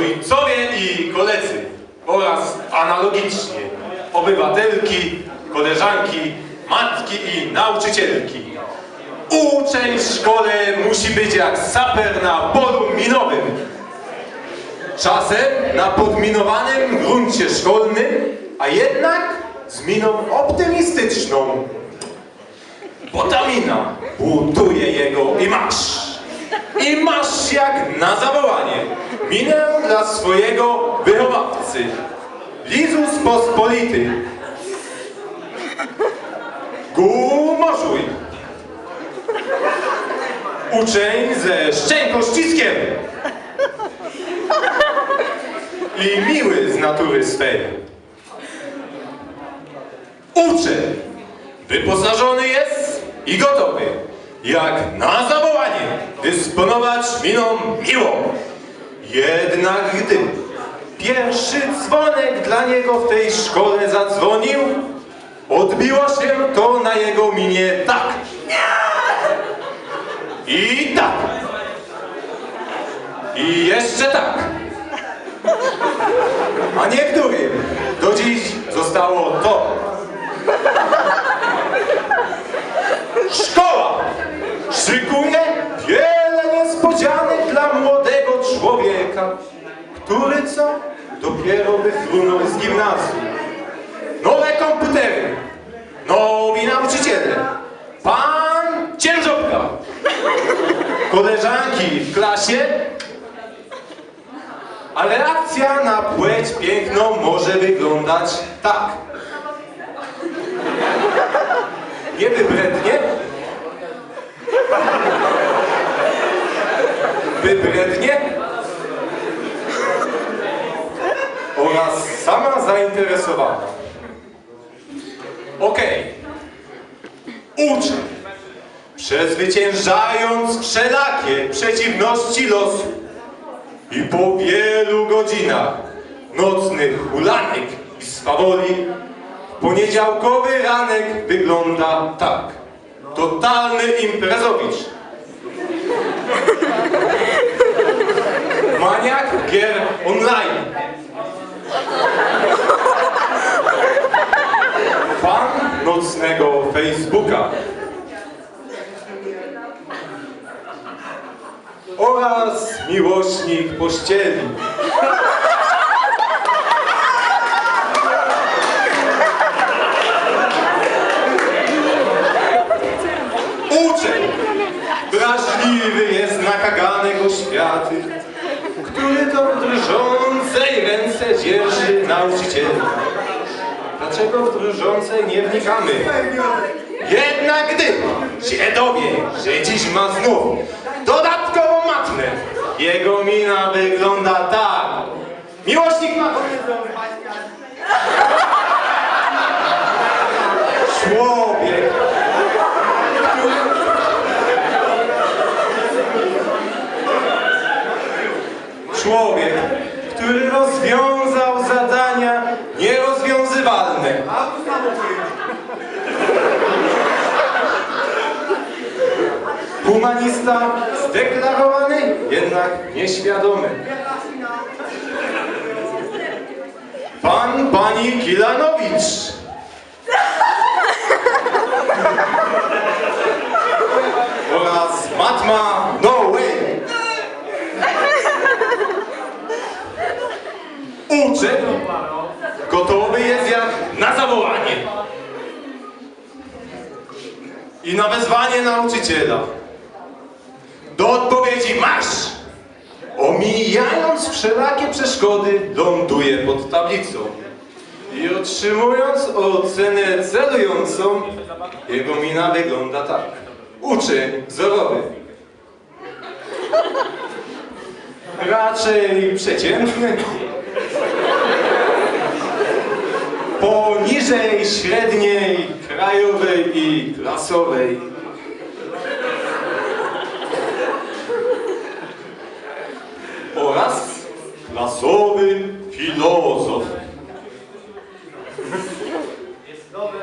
ojcowie i koledzy oraz analogicznie obywatelki, koleżanki, matki i nauczycielki. Uczeń w szkole musi być jak saper na polu minowym. Czasem na podminowanym gruncie szkolnym, a jednak z miną optymistyczną. Bo ta mina buduje jego i masz. I masz jak na zawołanie minę dla swojego wychowawcy. Lizus pospolity. Gumorzuj. Uczeń ze szczękościskiem. I miły z natury swej. Uczeń wyposażony jest i gotowy, jak na zawołanie, dysponować miną miłą. Jednak gdy pierwszy dzwonek dla niego w tej szkole zadzwonił, odbiło się to na jego minie tak. I tak. I jeszcze tak. A niektórym do dziś zostało to. Szkoła szykuje który co? Dopiero wyfrunął z gimnazjum. Nowe komputery, nowi nauczyciele, pan ciężopka, koleżanki w klasie, ale reakcja na płeć piękną może wyglądać tak. Nie? Wybrednie? Oraz sama zainteresowana. Okej. Uczeń, przezwyciężając wszelakie przeciwności losu i po wielu godzinach nocnych hulanek i swawoli, poniedziałkowy ranek wygląda tak. Totalny imprezowicz. Maniak gier online. Fan nocnego Facebooka. Oraz miłośnik pościeli. Uczeń wrażliwy jest na kaganego światy, który to w drżącej ręce dzierży nauczyciela. Dlaczego w drżącej nie wnikamy? Jednak gdy się dowie, że dziś ma znów dodatkową matmę, jego mina wygląda tak. Miłośnik ma... Człowiek, Człowiek, który rozwiązał zadania nierozwiązywalne. Humanista zdeklarowany, jednak nieświadomy. Pan, pani Kilanowicz. Oraz Matma No Way. Uczeń gotowy jest jak na zawołanie. I na wezwanie nauczyciela. Do odpowiedzi marsz! Omijając wszelakie przeszkody, ląduje pod tablicą. I otrzymując ocenę celującą, jego mina wygląda tak. Uczeń wzorowy. Raczej przeciętny. Poniżej średniej, krajowej i klasowej. Oraz klasowy filozof.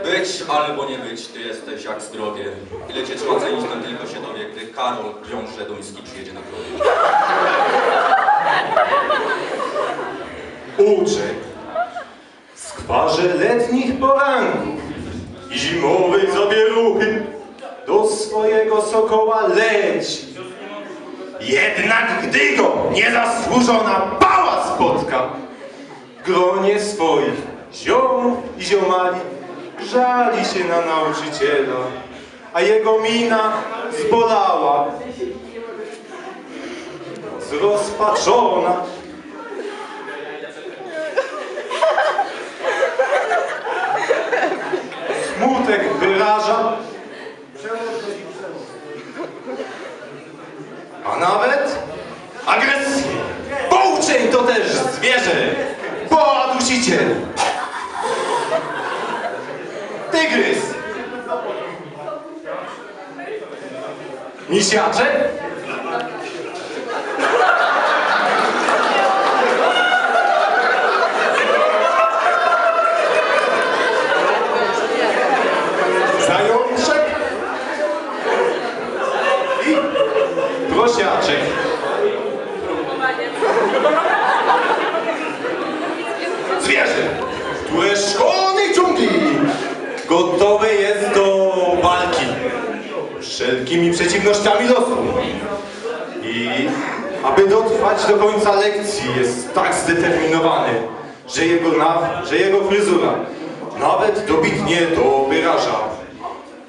Być albo nie być, ty jesteś jak zdrowie. Ile cię trzeba cenić, ten tylko się dowie, gdy Karol wiąże Duński przyjedzie na uczeń. W skwarze letnich poranków i zimowej zawieruchy do swojego sokoła leci. Jednak gdy go niezasłużona pała spotka, w gronie swoich ziomów i ziomali żali się na nauczyciela, a jego mina zbolała. Zrozpaczona smutek wyraża, a nawet agresję. Bo uczeń to też zwierzę, bo dusiciel. Tygrys. Misiaczek? Zajączek? I prosiaczek. Zwierzę, szkolnej wszelkimi przeciwnościami losu. I aby dotrwać do końca lekcji jest tak zdeterminowany, że jego, na, że jego fryzura nawet dobitnie to wyraża.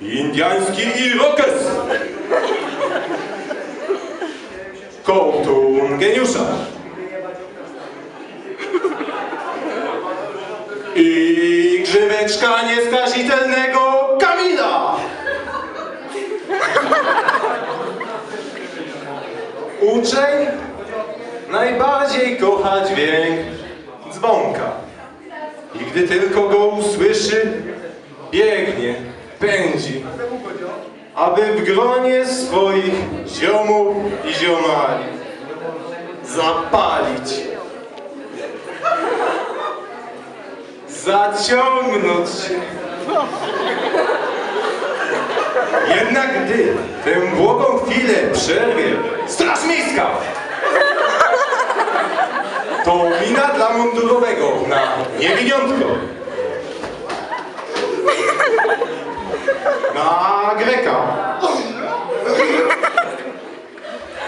Indiański irokes. Kołtun geniusza. I grzyweczka nieskazitelnego Najbardziej kocha dźwięk dzwonka. I gdy tylko go usłyszy, biegnie, pędzi, aby w gronie swoich ziomów i ziomali zapalić, zaciągnąć się. Jednak gdy tę błogą chwilę przerwie Straż Miejska, to mina dla mundurowego na niewiniątko. Na Greka.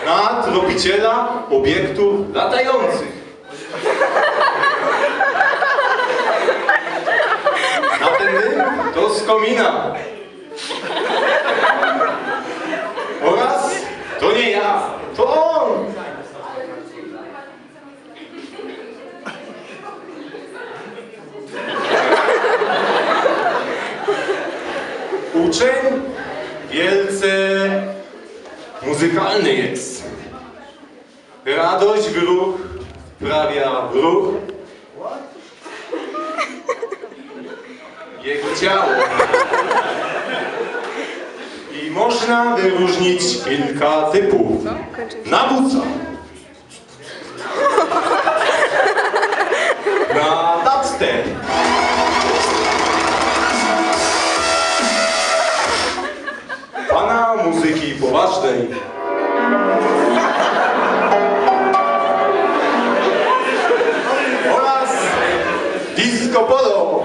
Na tropiciela obiektów latających. Na ten dym to komina. Oraz to nie ja, to on. Uczeń wielce muzykalny jest. Radość w ruch wprawia w ruch. Jego ciało. I można wyróżnić kilka typów. Na buca. Na dubstep. Poważnej. Oraz disco polo.